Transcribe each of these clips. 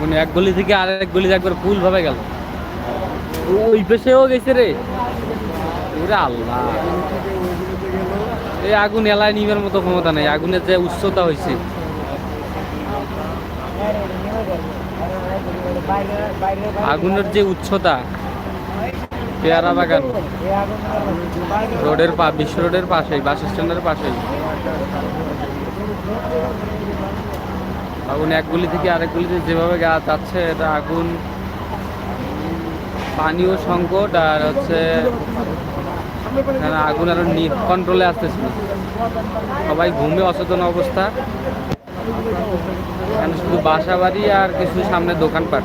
আগুন এক গলি থেকে আরেক গলি একবার ফুল ভাবে গেল। ওই পেশেও গেছে রে। ওরে আল্লাহ। এই আগুন এলায় নিমের মতো ক্ষমতা নেই। আগুনের যে উচ্চতা হয়েছে আগুনের যে উচ্চতা, পেয়ারা বাগান, রোডের পা বিশ্ব রোডের পাশেই বাস স্ট্যান্ডের পাশেই। আগুন এক গুলি থেকে আরেক গুলিতে যেভাবে গাছ যাচ্ছে, এটা আগুন, পানীয় সংকট আর হচ্ছে আগুন আরও কন্ট্রোলে আসতেছিল। সবাই ঘুমে অচেতন অবস্থা। এখানে শুধু বাসা বাড়ি আর কিছু সামনে দোকানপাট।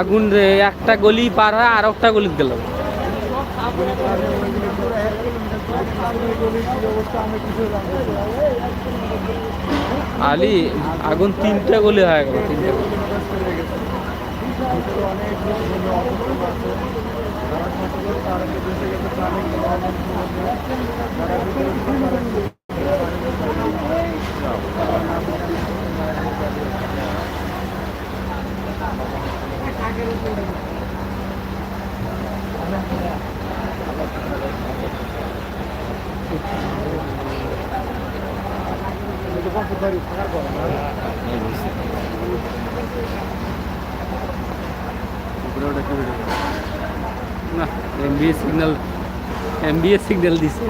আগুন রে, একটা গলি পার হয়, আর একটা গলি গেল। আলি, আগুন তিনটা গলি হয়ে গেল, তিনটা গলি। Eu vou dar o cargo agora. Né? É না এম সিগন্যাল এমবিএ সিগন্যাল দিছে।